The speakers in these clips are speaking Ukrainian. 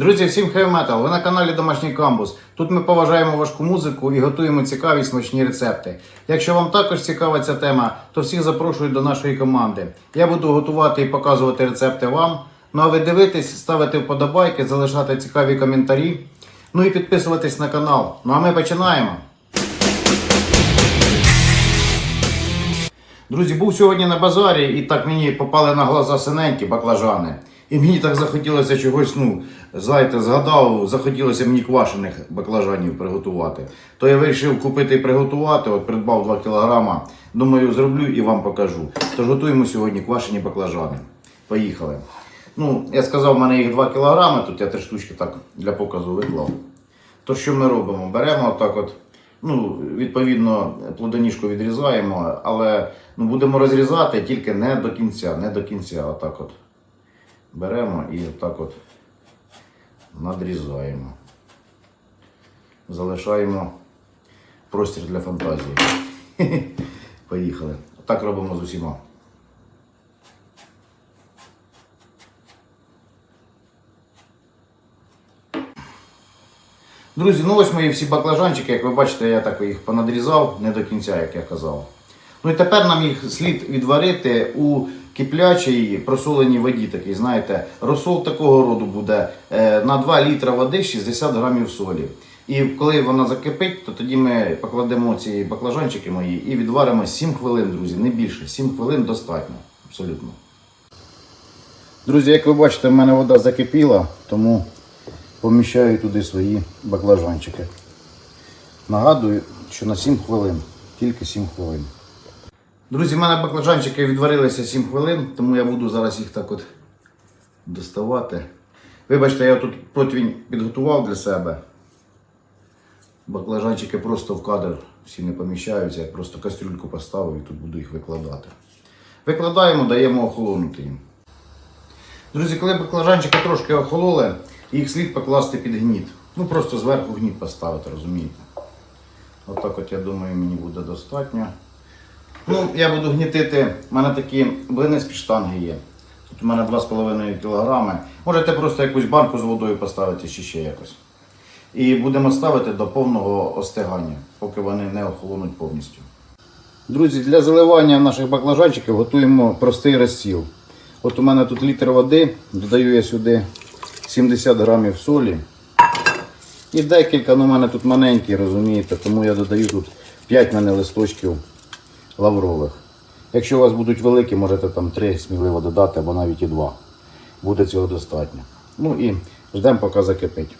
Друзі, всім хай метал! Ви на каналі Домашній Камбус. Тут ми поважаємо важку музику і готуємо цікаві смачні рецепти. Якщо вам також цікава ця тема, то всіх запрошую до нашої команди. Я буду готувати і показувати рецепти вам. Ну а ви дивитесь, ставити вподобайки, залишати цікаві коментарі. Ну і підписуватись на канал. Ну а ми починаємо. Друзі, був сьогодні на базарі, і так мені попали на глаза синенькі баклажани. І мені так захотілося чогось, ну, знаєте, згадав, захотілося мені квашених баклажанів приготувати. То я вирішив купити і приготувати, от придбав 2 кілограма. Думаю, зроблю і вам покажу. Тож готуємо сьогодні квашені баклажани. Поїхали. Ну, я сказав, в мене їх 2 кілограми, тут я три штучки так для показу виклав. То що ми робимо? Беремо отак от, ну, відповідно, плодоніжку відрізаємо, але ну, будемо розрізати тільки не до кінця, не до кінця. Отак от. Беремо і отак от надрізаємо. Залишаємо простір для фантазії. Поїхали. Так робимо з усіма. Друзі, ну ось мої всі баклажанчики, як ви бачите, я так їх понадрізав не до кінця, як я казав. Ну і тепер нам їх слід відварити у киплячій просоленій воді. Такий, знаєте, розсол такого роду буде е, на 2 літра води 60 грамів солі. І коли вона закипить, то тоді ми покладемо ці баклажанчики мої і відваримо 7 хвилин, друзі, не більше. 7 хвилин достатньо. Абсолютно. Друзі, як ви бачите, в мене вода закипіла, тому поміщаю туди свої баклажанчики. Нагадую, що на 7 хвилин, тільки 7 хвилин. Друзі, в мене баклажанчики відварилися 7 хвилин, тому я буду зараз їх так от доставати. Вибачте, я тут противень підготував для себе. Баклажанчики просто в кадр всі не поміщаються, я просто кастрюльку поставив і тут буду їх викладати. Викладаємо, даємо охолонути їм. Друзі, коли баклажанчики трошки охололи, їх слід покласти під гніт. Ну просто зверху гніт поставити, розумієте? Отак от, я думаю, мені буде достатньо. Ну, я буду гнітити, у мене такі блини з підштанги є. Тут у мене 2,5 кг. Можете просто якусь банку з водою поставити чи ще якось. І будемо ставити до повного остигання, поки вони не охолонуть повністю. Друзі, для заливання наших баклажанчиків готуємо простий розсіл. От у мене тут літр води, додаю я сюди 70 грамів солі. І декілька, ну у мене тут маленькі, розумієте, тому я додаю тут 5 мене листочків лаврових. Якщо у вас будуть великі, можете там 3 сміливо додати або навіть і 2. Буде цього достатньо. Ну і ждемо, поки закипить.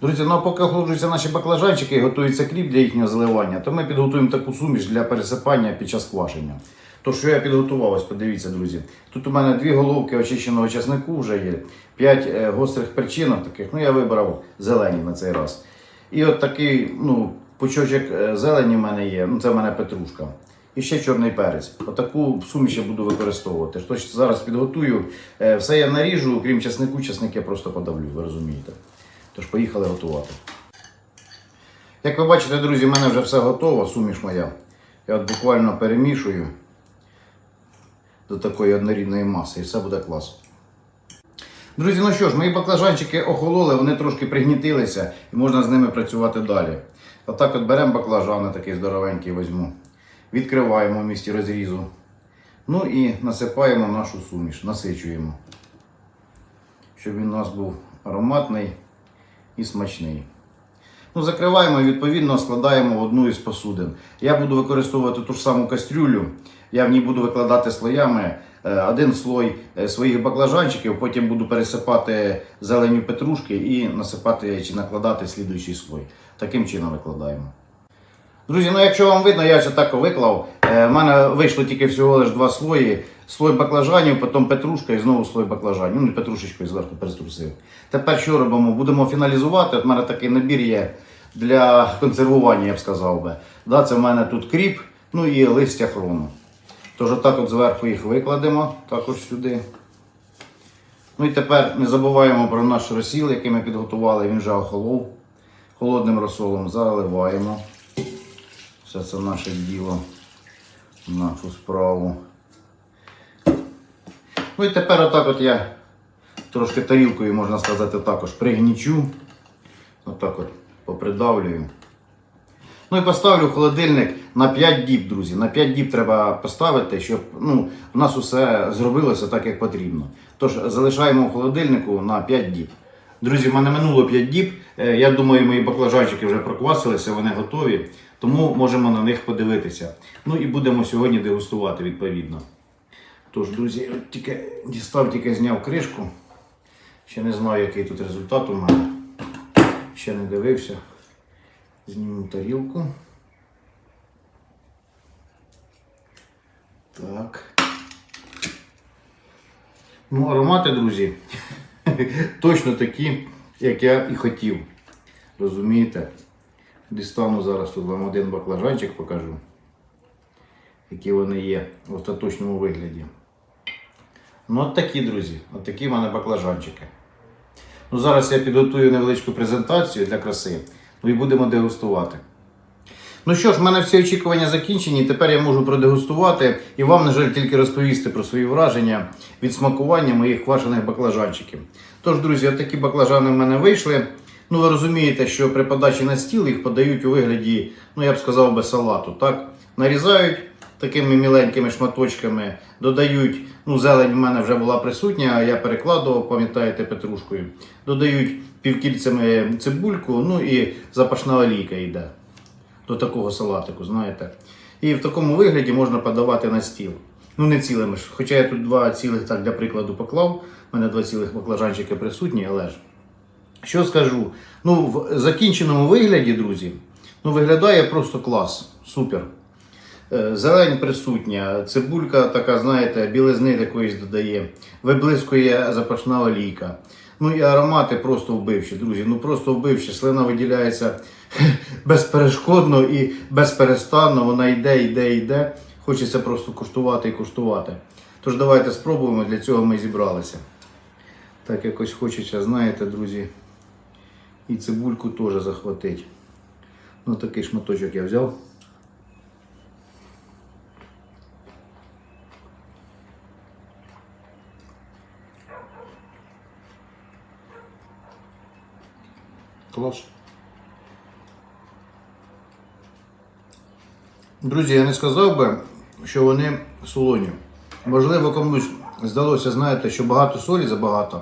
Друзі, ну а поки охолоджуються наші баклажанчики і готується кріп для їхнього заливання, то ми підготуємо таку суміш для пересипання під час квашення. То, що я підготував, ось подивіться, друзі. Тут у мене дві головки очищеного часнику вже є, 5 гострих перчинок таких. Ну, я вибрав зелені на цей раз. І от такий ну, пучочок е, зелені в мене є. Ну, це в мене петрушка. І ще чорний перець. Отаку суміш я буду використовувати. Тож зараз підготую. Е, Все я наріжу, крім часнику, часник я просто подавлю, ви розумієте. Тож поїхали готувати. Як ви бачите, друзі, в мене вже все готово, суміш моя. Я от буквально перемішую до такої однорідної маси і все буде класно. Друзі, ну що ж, мої баклажанчики охололи, вони трошки пригнітилися і можна з ними працювати далі. Отак от беремо баклажани, такий здоровенький візьму. Відкриваємо в місці розрізу. Ну і насипаємо нашу суміш, насичуємо. Щоб він у нас був ароматний і смачний. Ну, закриваємо і відповідно складаємо в одну із посудин. Я буду використовувати ту ж саму кастрюлю. Я в ній буду викладати слоями е, один слой е, своїх баклажанчиків, потім буду пересипати зеленю петрушки і насипати чи накладати слідуючий слой. Таким чином викладаємо. Друзі, ну якщо вам видно, я ось так виклав. Е, В мене вийшло тільки всього лише два слої. Слой баклажанів, потім петрушка і знову слой баклажанів. Ну петрушечкою зверху переструсив. Тепер що робимо? Будемо фіналізувати. От в мене такий набір є для консервування, я б сказав би. Да, це в мене тут кріп, ну і листя хрону. Тож отак от зверху їх викладемо, також сюди. Ну і тепер не забуваємо про наш розсіл, який ми підготували, він вже охолов. Холодним розсолом заливаємо. Все це наше діло, нашу справу. Ну і тепер отак от я трошки тарілкою, можна сказати, також пригнічу. Отак от попридавлюю. Ну і поставлю в холодильник на 5 діб, друзі. На 5 діб треба поставити, щоб ну, у нас усе зробилося так, як потрібно. Тож залишаємо в холодильнику на 5 діб. Друзі, в мене минуло 5 діб. Е, Я думаю, мої баклажанчики вже проквасилися, вони готові. Тому можемо на них подивитися. Ну і будемо сьогодні дегустувати відповідно. Тож, друзі, от тільки дістав, тільки зняв кришку. Ще не знаю, який тут результат у мене. Ще не дивився. Зніму тарілку. Так. Ну, аромати, друзі, точно такі, як я і хотів. Розумієте? Дістану зараз тут вам один баклажанчик покажу, які вони є в остаточному вигляді. Ну, от такі, друзі, от такі в мене баклажанчики. Ну, зараз я підготую невеличку презентацію для краси. Ну і будемо дегустувати. Ну що ж, в мене всі очікування закінчені. Тепер я можу продегустувати і вам, на жаль, тільки розповісти про свої враження від смакування моїх квашених баклажанчиків. Тож, друзі, такі баклажани в мене вийшли. Ну, ви розумієте, що при подачі на стіл їх подають у вигляді, ну я б сказав би, салату. Так? Нарізають такими міленькими шматочками, додають, ну, зелень в мене вже була присутня, а я перекладував, пам'ятаєте, петрушкою. Додають півкільцями цибульку, ну і запашна олійка йде до такого салатику, знаєте. І в такому вигляді можна подавати на стіл. Ну, не цілими ж. Хоча я тут два цілих так для прикладу поклав. У мене два цілих баклажанчики присутні, але ж. Що скажу? Ну, в закінченому вигляді, друзі, ну, виглядає просто клас. Супер. Е, Зелень присутня, цибулька така, знаєте, білизни якоїсь додає, виблискує запашна олійка. Ну і аромати просто вбивчі, друзі. Ну просто вбивчі. Слина виділяється безперешкодно і безперестанно. Вона йде, йде, йде. Хочеться просто куштувати і куштувати. Тож давайте спробуємо, для цього ми зібралися. Так якось хочеться, знаєте, друзі, і цибульку теж захватить. Ну такий шматочок я взяв. Клас. Друзі, я не сказав би, що вони солоні. Можливо, комусь здалося, знаєте, що багато солі забагато,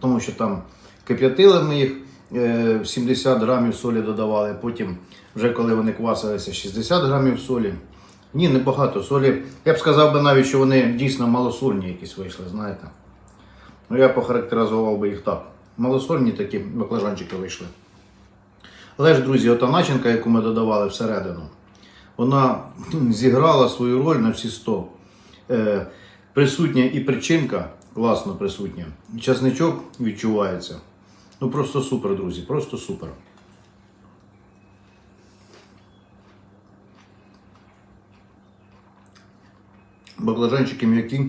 тому що там кип'ятили ми їх, е, 70 грамів солі додавали, потім, вже коли вони квасилися, 60 грамів солі. Ні, небагато солі. Я б сказав би навіть, що вони дійсно малосольні якісь вийшли, знаєте. Ну, я похарактеризував би їх так. Малосольні такі баклажанчики вийшли. Але ж, друзі, ота начинка, яку ми додавали всередину, вона зіграла свою роль на всі 100. Е, присутня і причинка, класно присутня. Часничок відчувається. Ну просто супер, друзі, просто супер. Баклажанчики м'які,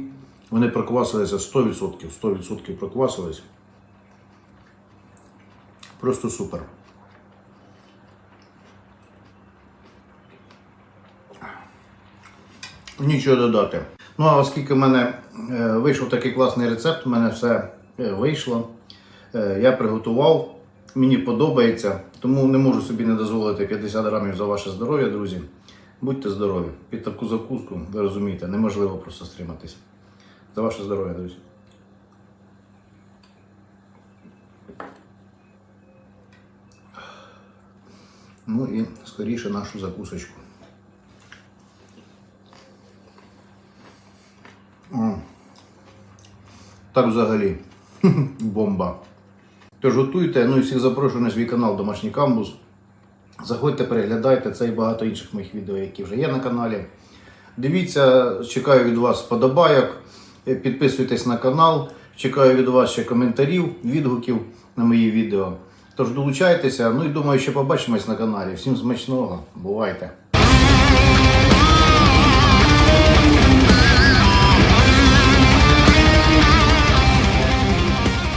вони проквасилися 100%, 100% проквасились. Просто супер. Нічого додати. Ну а оскільки в мене е, вийшов такий класний рецепт, у мене все е, вийшло. Е, я приготував, мені подобається, тому не можу собі не дозволити 50 грамів за ваше здоров'я, друзі. Будьте здорові. Під таку закуску, ви розумієте, неможливо просто стриматися. За ваше здоров'я, друзі. Ну і скоріше нашу закусочку. О, так взагалі. Бомба. Тож готуйте, ну і всіх запрошую на свій канал Домашній Камбус. Заходьте, переглядайте це і багато інших моїх відео, які вже є на каналі. Дивіться, чекаю від вас вподобайок, е, підписуйтесь на канал, чекаю від вас ще коментарів, відгуків на мої відео. Тож долучайтеся, ну і думаю, що побачимось на каналі. Всім смачного, бувайте!